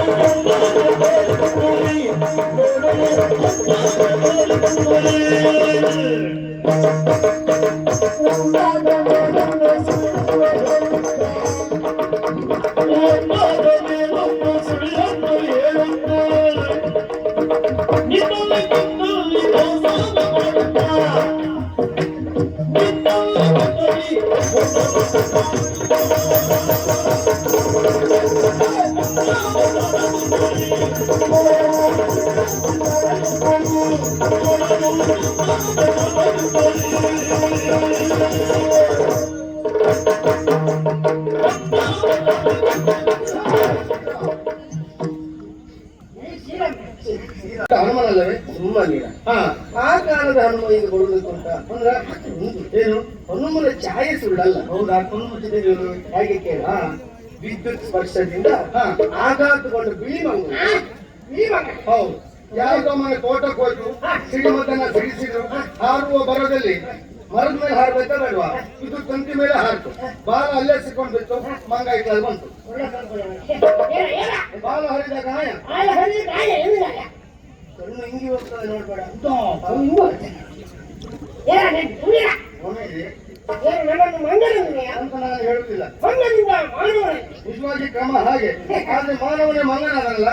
ಹನುಮನಲ್ಲವೇ ತುಂಬಾ ನೀರ ಹಾ. ಆ ಕಾಲದ ಹನುಮ ಇದು ಕೊಡಬೇಕು ಅಂತ ಅಂದ್ರೆ ಏನು? ಹನುಮನ ಛಾಯೆ ಸುಳ್ಳಲ್ಲ. ಹೌದಾ ಮುಚ್ಚಿದ್ದೀರಿ ಹೇಗೆ ಕೇಳ? ವಿದ್ಯುತ್ ಸ್ಪರ್ಶದಿಂದ. ಆಘಾತಗೊಂಡ ಬಿಳಿ ಮಂಗ ಬಿಳಿ ಮಂಗ ಹೌದು. ಯಾರಿಗೋ ಮನೆ ತೋಟಕ್ಕೆ ಹೋಯ್ತು ಸಿಡಿಮದ್ದನ್ನ ಸಿಡಿಸಿದ್ರು ಹಾರುವ ಬರದಲ್ಲಿ ಮರದ ಮೇಲೆ ಹಾರಬೇಕ ಬೇಡವಾ ಇದು ತಂತಿ ಮೇಲೆ ಹಾರಿತು. ಬಾಲ ಅಲ್ಲೇ ಸಿಕ್ಕೊಂಡು ಬಿತ್ತು ಮಂಗ ಇಟ್ಟು ಬಂತು. ಬಾಲ ಹರಿದಾಗ ಗಾಯ ಕಣ್ಣು ಹಿಂಗಿ ಹೋಗ್ತದೆ ನೋಡ್ಬೇಡ. ಒಮ್ಮೆಗೆ ಅಂತ ನಾನು ಹೇಳುತ್ತಿಲ್ಲ. ನಿಜವಾಗಿ ಕ್ರಮ ಹಾಗೆ. ಆದ್ರೆ ಮಾನವನೇ ಮಂಗನಾಗಲ್ಲ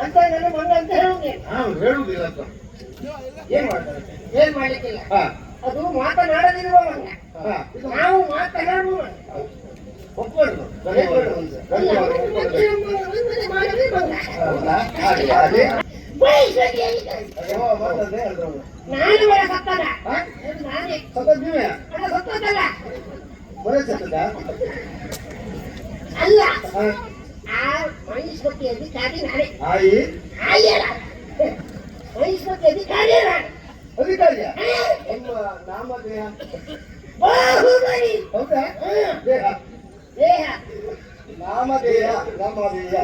ಅಂತ ನನ್ನ ಮಂಗ ಅಂತ ಹೇಳುವುದೇ ನಾನು ಹೇಳುವುದಿಲ್ಲ ಅಂತ. ಏನ್ ಮಾಡ್ತಾರೆ? ಏನ್ ಮಾಡ್ಲಿಕ್ಕಿಲ್ಲ. ಹಾ. ಅದು ಮಾತನಾಡದಿರುವ ನಾವು ಮಾತನಾಡುವ. ಒಪ್ಪಿಕೊಳ್ಳು ನಾನು ಬರ ಸತ್ತದ ನಾನೇ? ಅಲ್ಲ ಸತ್ತದಲ್ಲ ಬರ ಸತ್ತದ ಅಲ್ಲ. ಹಾ. ಆ ಮಹಿಷ್ಮತಿ ಅಧಿಕಾರಿ ನಾನೇ ಆಯಿ ಆಯ್ಯಲ್ಲ ಮಹಿಷ್ಮತಿ ಅಧಿಕಾರಿ ನಾನು ಅಧಿಕಾರಿಯ ನಿಮ್ಮ ನಾಮಧೇಯ ಬಾಹುಬಲಿ ಹೌದಾ ಹ್ಮ್. ದೇಹ ದೇಹ ನಾಮಧೇಯ ನಾಮಧೇಯ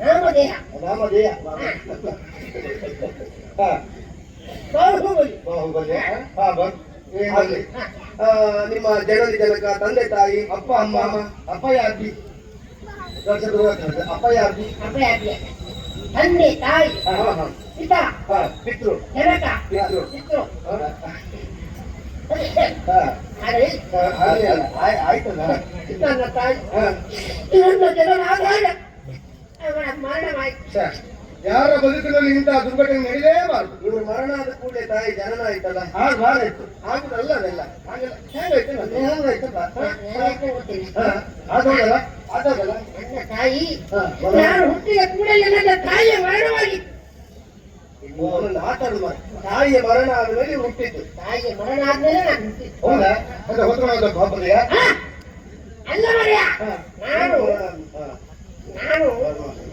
ನಾಮದೇಹ ನಾಮಧೇಯ ಹಾ ಬಾಹುಬಲಿ ಬಾಹುಬಲಿ ಹಾ ಬರ್ ಏನಲ್ಲಿ ಆ, ನಿಮ್ಮ ಜನರಿ ಜನಕ ತಂದೆ ತಾಯಿ ಅಪ್ಪ ಅಮ್ಮ ಅಪ್ಪಯ್ಯ ಅಜ್ಜಿ ಅಪ್ಪ ಅಜ್ಜಿ ಅಪ್ಪೆ ಅಪ್ಪೆ ತಂದೆ ತಾಯಿ ಹಾ ಹಾ ಹಾ. ಪಿತ ಪಿತೃ. ಜನಕ ಪಿತೃ. ಪಿತೃ. ಆಯ್ತಲ್ಲ ನನ್ನ ತಾಯಿ. ಇದನ್ನು ಜನರ ಆಧಾರ ಅವರ ಮರಣವಾಯಿತು ಯಾರ ಬದುಕಿನಲ್ಲಿ ಇಂತಹ ದುರ್ಘಟನೆ ನಡೆಯಲೇಬಾರದು. ಇವರು ಮರಣ ಆದ ಕೂಡಲೇ ತಾಯಿ ಜನನ ಆಯ್ತಲ್ಲ ಹಾಗೆ ಬಾರಾಯ್ತು ಆಗುದಲ್ಲ ಅದೆಲ್ಲ. ಹಾಗೆಲ್ಲ. ಹೇಗಾಯ್ತು ಗೊತ್ತಿಲ್ಲ. ಹಾ. ಆದೋಗಲ್ಲ ನನ್ನ ತಾಯಿ ಹಾ, ನಾನು ಹುಟ್ಟಿದ ಕೂಡಲೇ ನನ್ನ ತಾಯಿಯ ಮರಣವಾಗಿತ್ತು ಒಂದು ಮಾತಾಡು ಮಾಡು. ತಾಯಿಯ ಮರಣ ಆದ್ಮೇಲೆ ಹುಟ್ಟಿದ್ದು ತಾಯಿಯ ಮರಣ ಆದ್ಮೇಲೆ ನಾನು ಹುಟ್ಟಿದ್ದು ಹೌದಾ ಅಂದ್ರೆ ಹೊತ್ತುಕೊಳ್ಳೋದು ಹಬ್ಬದೆಯಾ ಹಾ? ಅಲ್ಲ ಮರೆಯ ಹಾ. ನಾನು ಹಾ. ನಾನು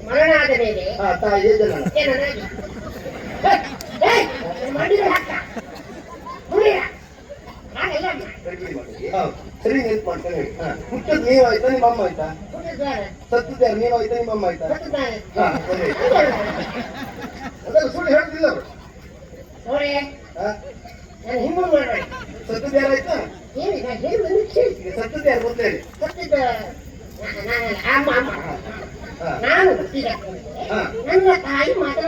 ಮರಣ ಆದ ಮೇಲೆ ಹಾ, ತಾಯಿಯ ಜನನ ಏನನ್ನಾಗಿ ಮಾಡಿದ್ರೆ ಹಾಕ ಹುಡುಗ ಹಾಗೆಲ್ಲ ಗಟ್ಟಿಗೆ ಮಾಡಿ. ಹಾ, ಸರಿ ನಿಂತು ಮಾಡ್ತಾನೆ ಹೇಳಿ. ಹಾ. ಹುಟ್ಟದ್ ನೀವು ಆಯ್ತಾ ನಿಮ್ಮ ಅಮ್ಮ ಆಯ್ತಾ ಸತ್ತಿದ್ದಾರೆ ನೀನು ಆಯ್ತಾ ನಿಮ್ಮ ಅಮ್ಮ ಆಯ್ತಾ ಸುಳ್ಳು ಹೇಳ್ತಿಲ್ಲ ಸತ್ತಿದ್ದ ಯಾರು ಆಯ್ತಾ ಸತ್ತಿದ್ದ ಯಾರು ಸತ್ತಿದ್ದ ನಾನು. ನನ್ನ ತಾಯಿ ಮಾತ್ರ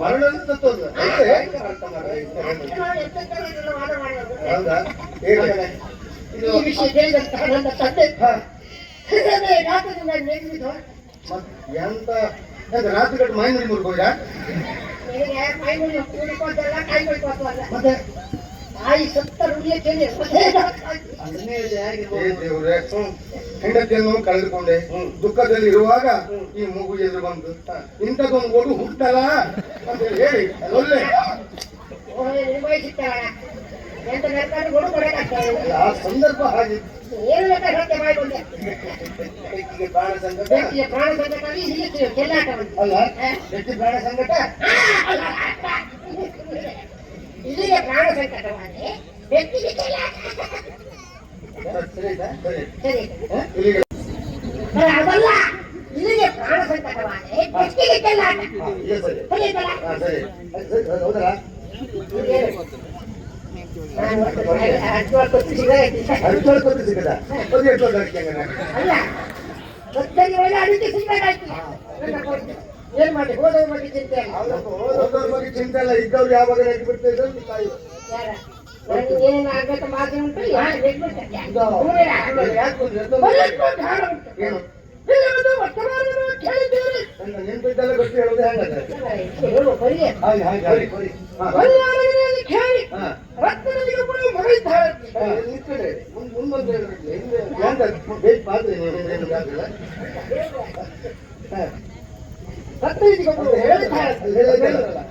ಮರಣ ಸತ್ತೋದು ಹೌದಾ ಇದು ವಿಷಯ ನನ್ನ ತಂದೆ ಹೃದಯ ಎಂತ ರಾತ್ರಿ ಕಟ್ಟು ಮೈ ಮೈ ಕೈ ಮತ್ತೆ ತಾಯಿ ಸತ್ತ ದೇವ್ರೇ, ಹೆಂಡತಿಯನ್ನು ಕಳೆದುಕೊಂಡೆ. ದುಃಖದಲ್ಲಿ ಇರುವಾಗ ಈ ಮಗು ಎದುರು ಬಂತು. ಇಂಥದ್ದೊಂದು ಮಗು ಹುಟ್ಟಲ್ಲ ಅಂತ ಹೇಳಿ. ಒಳ್ಳೆ ನಿರ್ವಹಿಸುತ್ತಾಳ ಆ ಸಂದರ್ಭ ಹಾಗೆ. ಏನು ಬೇಕಾದ್ರೆ ಹತ್ಯೆ ಮಾಡಿಕೊಂಡೆ. ಪ್ರಾಣ ಸಂಕಟ. ವ್ಯಕ್ತಿಯ ಪ್ರಾಣ ಸಂಕಟದಲ್ಲಿ ಇಲ್ಲಿ ಚೆಲ್ಲಾಟವನ್ನು ಅಲ್ಲ ವ್ಯಕ್ತಿ ಪ್ರಾಣ ಸಂಕಟ. ಇಲ್ಲಿಗೆ ಪ್ರಾಣ ಹ? ಇಲ್ಲಿಗೆ. ಅಲ್ಲ, ಅದಲ್ಲ. ಇಲ್ಲಿಗೆ ಪ್ರಾಣ ಸಂಕಟವಾದ್ರೆ ವ್ಯಕ್ತಿಗೆ ಚೆಲ್ಲಾಟ ಹಾ, ಏನ್ ಮಾಡಿ ಹೋದವ್ರ ಬಗ್ಗೆ ಚಿಂತೆ ಇಲ್ಲ ಹೋದವ್ರ ಬಗ್ಗೆ ಚಿಂತೆ ಇಲ್ಲ ಇದ್ದವ್ರು ಯಾವಾಗ ಬಿಡ್ತಾ ಮಾತು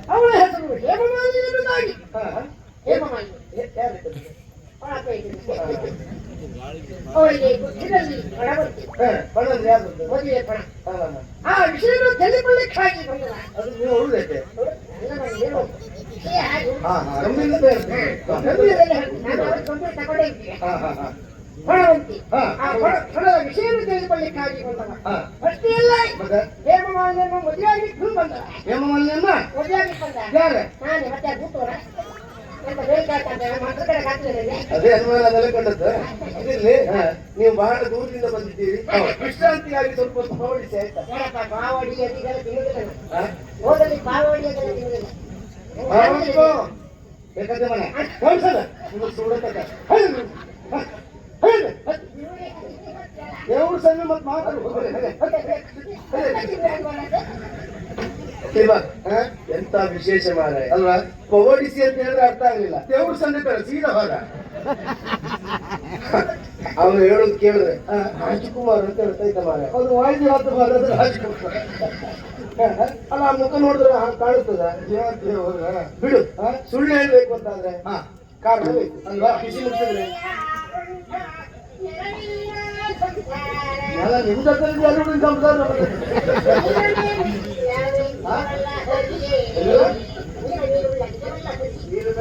ಅವಳ ಹೆಸರು ಹೇಮಮಾಲಿನಿ ಎನ್ನುವುದಾಗಿ ಹಾ. ಹೇಮಮಾಲಿನಿ. ಏ- ಯಾರು ಹೇಳಿದ್ದು? ಒಳಗೆ ಇದ್ದೀನಿ. ಅವಳಿಗೆ ಇದರಲ್ಲಿ ಬಣ್ಣದ್ದು ಯಾರ್ದು? ಮದುವೆ ಪಣ. ಆ ವಿಷಯವನ್ನು ತಿಳಿಕೊಳ್ಳಿಕ್ಕಾಗಿ ಅದು ನೀವು ಉಳ್ದೈತೆ. ಆ ವಿಷಯವನ್ನು ಬಂದವ ಅಷ್ಟೇ ಅಲ್ಲ ಮದುವೆಯಾಗಿ ಮದುವೆಯಾಗಿ ಬಂದ ಯಾರು? ನಾನೇ ಮತ್ತೆ ನೀವು ಬಹಳ ದೂರದಿಂದ ಬಂದಿದ್ದೀರಿ ವಿಶ್ರಾಂತಿಯಾಗಿ ಸ್ವಲ್ಪ ಹೊತ್ತು ಆಯ್ತಾ? ಹೋದಲ್ಲಿ. ದೇವ್ರ ಸಣ್ಣ ಮತ್ತೆ? ಎಂತ ವಿಶೇಷ ಮಾರ ಅಲ್ವಾ ಪವಡಿಸಿ ಅಂತ ಹೇಳಿದ್ರೆ ಅರ್ಥ ಆಗ್ಲಿಲ್ಲ ದೇವ್ರ ಸಣ್ಣ ತರ ಸೀದಾ ಹೋದ ಅವನು ಹೇಳೋದು ಕೇಳಿದ್ರೆ. ರಾಜಕುಮಾರ್ ಅಂತ ಹೇಳ್ತಾ ಇದ್ದ ಮಾರ ಅವ್ರು ವಾಯ್ದು ಮಾಡೋದು ರಾಜ್ಕುಮಾರ್ ಅಲ್ಲ, ಆ ಮುಖ ನೋಡಿದ್ರೆ ಹಾಗೆ ಕಾಣುತ್ತದ ದೇವ್ರ ಬಿಡು. ಹಾ? ಸುಳ್ಳು ಹೇಳ್ಬೇಕು ಅಂತಾದ್ರೆ. ಹಾ, ಕಾರಣ ಬೇಕು ಅಲ್ವಾ? ಬಿಸಿ ಮುಟ್ಟಿದ್ರೆ ಎಲ್ಲ ನಿಮ್ ಜೊತೆ ಎಲ್ಲರೂ ಸಂಸಾರ ಮಾಡೋದು. ನೀರು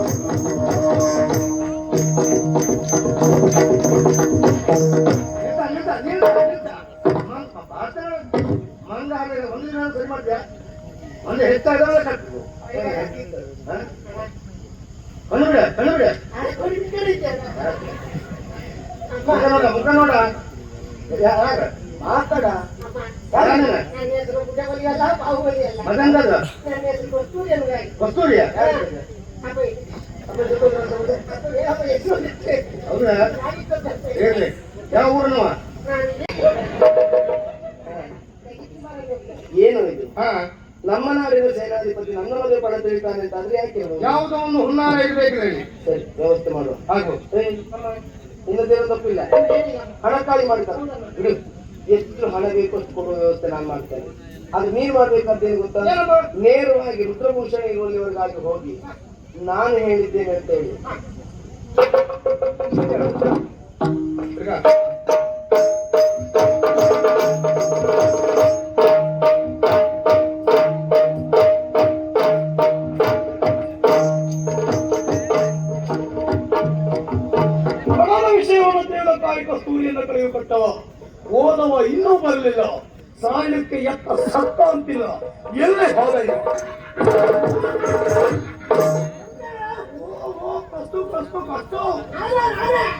ನೋಡ ಮುಖ ನೋಡ ಏನು ಇದು ಹಾ ನಮ್ಮ ಸೇನಾಧಿಪತಿ ನನ್ನ ಮದುವೆ ಪಣ ತಿಳಿತಾನೆ ಅಂತ ಅಂದ್ರೆ ಯಾಕೆ? ಯಾವುದೋ ಒಂದು ಹುನ್ನಾರ ಇರ್ಬೇಕು ಹೇಳಿ ಸರಿ ವ್ಯವಸ್ಥೆ ಮಾಡುವ. ಆಗು ಏಯ್, ನಿನ್ನದೇನು ತಪ್ಪಿಲ್ಲ. ಹಣ ಖಾಲಿ ಮಾಡ್ತಾರೆ. ಬಿಡು. ಎಷ್ಟು ಹಣ ಬೇಕು ಅಷ್ಟು ಕೊಡುವ ವ್ಯವಸ್ಥೆ ನಾನು ಮಾಡ್ತೇನೆ. ಅದು ನೀನು ಮಾಡ್ಬೇಕಂತೇನು ಗೊತ್ತಾ? ಗೊತ್ತ ನೇರವಾಗಿ ರುದ್ರಭೂಷಣ ಇರುವಲ್ಲಿವರೆಗಾಗಿ ಹೋಗಿ ನಾನು ಹೇಳಿದ್ದೇನೆ ಅಂತ ಹೇಳಿ.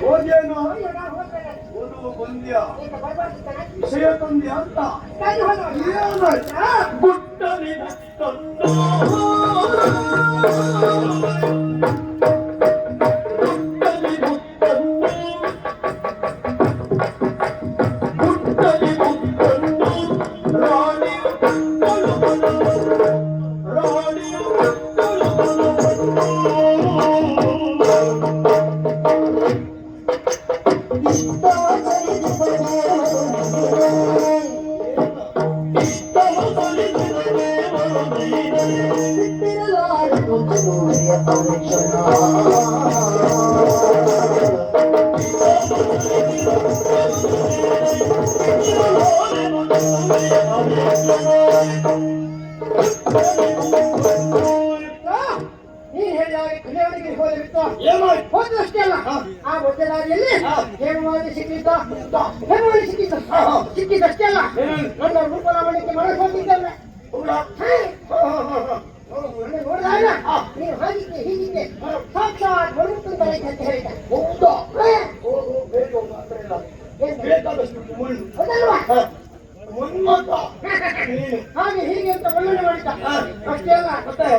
ಓದೇನು ಓದು ಬಂದ್ಯ ವಿಷಯ ತಂದ್ಯ ಅಂತ. ಏನಾಯ್ತು? ಆ ಹಾ. ಹೇಮವಾಗಿ ಸಿಕ್ಕಿದ್ದ ಹೇಮವಾಗಿ ಸಿಕ್ಕಿದ್ದ. ಸಿಕ್ಕಿದಷ್ಟೇ ಅಲ್ಲ ಸಾಕ್ಷಾತ್ ಬರುತ್ತಂತ ಅಂತ ಹೌದಾ? ಹೇ, ಹೋಗು, ಬೇಗ ಹೋಗು, ಮಾತ್ರ ಇಲ್ಲ. ಏನು? ಬೇಕಾದಷ್ಟು ಮಣ್ಣು ಹೌದಲ್ವಾ ಹಾ. ಮನ್ಮಥ ನೀನು ಹಾಗೆ ಹೀಗೆ ಅಂತ ಒಳ್ಳೆ ಮಾಡಿದ್ದ. ಅಷ್ಟೇ ಅಲ್ಲ ಮತ್ತೆ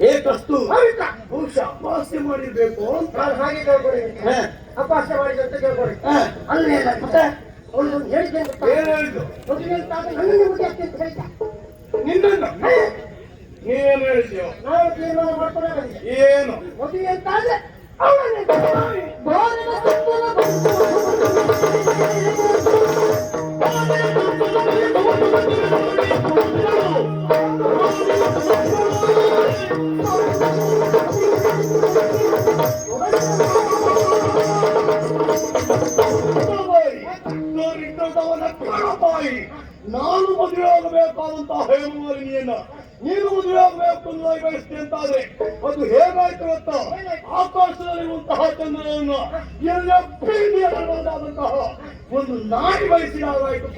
ಏಕಷ್ಟು ಅಪಾಸ್ಯ ಮಾಡಿರ್ಬೇಕು ಹಾಗೆ ಹಾ. ಅಪಾಸ್ಯ ಮಾಡಿದ ಅಂತ ಹಾ. ಅಲ್ಲೇ ಮತ್ತೆ ಅವಳು ಹೇಳಿಕೆ ಅಂತ ಹೇಳಿದ್ದು ನನ್ನನ್ನು ನೀವೇನು ಹೇಳಿದ್ಯೋ? ನಾನು ತೀರ್ಮಾನ ಮಾಡ್ಕೊಂಡೇ ಏನು? ಮದುವೆ ಬಾರಿನ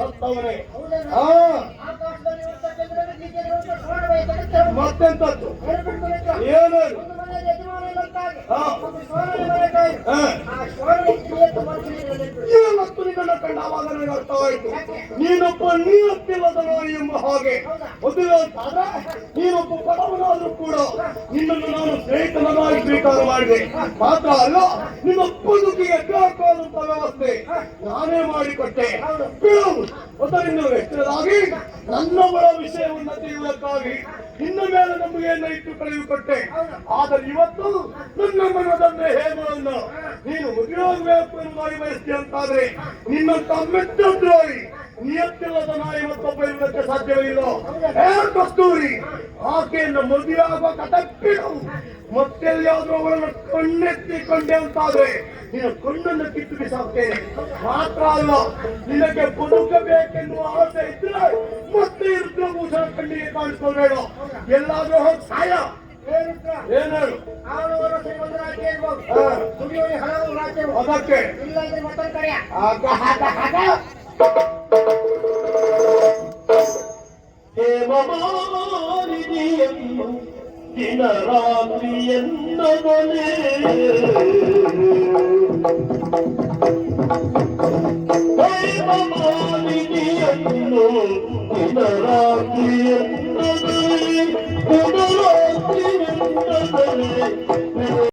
ವಯಸ್ಸನ್ನು ಮತ್ತೆಂತದ್ದು? ಹೇಳ್ಬಿಟ್ಟು ಏನು ಒಂದು ಮನೆಯ ಯಜಮಾನ ಇಲ್ಲಂತಾಗಿ ಹಾ. ಒಂದು ಸ್ವರ್ಣದ ಮನೆಗಾಗಿ ಹಾ. ಆ ಸ್ವರ್ಣ ಕ್ರಿಯೆಯನ್ನು ಮನುಷ್ಯನಿಗೆ ಇವತ್ತು ನಿನ್ನನ್ನು ಕಂಡ ಆವಾಗ ನನಗೆ ಅರ್ಥವಾಯಿತು. ನೀನೊಬ್ಬ ಎಂಬ ಹಾಗೆ. ಮದುವೆ ಅಂತಾದ್ರೆ ನೀನೊಬ್ಬ ಬಡವನಾದ್ರೂ ಕೂಡ ನಿನ್ನನ್ನು ನಾನು ಸ್ನೇಹಿತನಾಗಿ ಸ್ವೀಕಾರ ಮಾಡಿದೆ. ಮಾತ್ರ ಅಲ್ಲ ನಿಮ್ಮ ಬದುಕಿಗೆ ಬೇಕಾದಂತ ವ್ಯವಸ್ಥೆ ನಾನೇ ಮಾಡಿಕೊಟ್ಟೆ. ಅದರಿಂದ ಹೆಚ್ಚಿನದಾಗಿ ನನ್ನ ಬಡ ವಿಷಯವನ್ನು ತಿಳಿಯುವುದಕ್ಕಾಗಿ ನಿನ್ನ ಮೇಲೆ ನಂಬಿಕೆಯನ್ನು ಇಟ್ಟು ಕಳೆದುಕೊಟ್ಟೆ. ಆದರೆ ಇವತ್ತು ನನ್ನ ಮನದಂದ್ರೆ ಹೇಮವನ್ನು ನೀನು ಉದ್ಯೋಗ ಎಂಬುದಾಗಿ ಬಯಸ್ತಿ ಅಂತಾದ್ರೆ ನಿನ್ನ ತಮ್ಮೆದ್ರೋಹಿ ನಿಯತ್ತಿಲ್ಲದ ನಾಯಿ ಮತ್ತೊಬ್ಬ ಇರುವುದಕ್ಕೆ ಸಾಧ್ಯವಿಲ್ಲ. ಹೇ ಕಸ್ತೂರಿ, ಆಕೆಯಿಂದ ಮದುವೆಯಾಗುವ ಕಟಕ್ಕಿಡು ಮತ್ತೆಲ್ಲಿಯಾದ್ರೂ ಅವಳನ್ನು ಕಣ್ಣೆತ್ತಿಕೊಂಡೆ ಅಂತಾದ್ರೆ ನಿನ್ನ ಕಣ್ಣನ್ನು ಕಿತ್ತು ಬಿಸಾಕ್ತೇನೆ. ಮಾತ್ರ ಅಲ್ಲ, ನಿನಗೆ ಬದುಕಬೇಕೆನ್ನುವ ಆಸೆ ಇದ್ರೆ ಮತ್ತೆ ಇರ್ತೀವಿ ಕಣ್ಣಿಗೆ ಕಾಣಿಸ್ಕೊಳ್ಬೇಡ ಎಲ್ಲಾದ್ರೂ ಹೋಗಿ ಸಾಯ. ಹೇಳಿದ್ರ ಏನ್ ಹೇಳು ಅವನವರು ಶ್ರೀಮಂತ ರಾಜ್ಯ ಇರ್ಬೋದು. ದುಡಿಯೋರು ಹಲವು ರಾಜ್ಯ. ಅದಕ್ಕೆ. ಇಲ್ಲ ಮತ್ತೊಂದು ಕಡೆಯ ದಿನ ರಾತ್ರಿ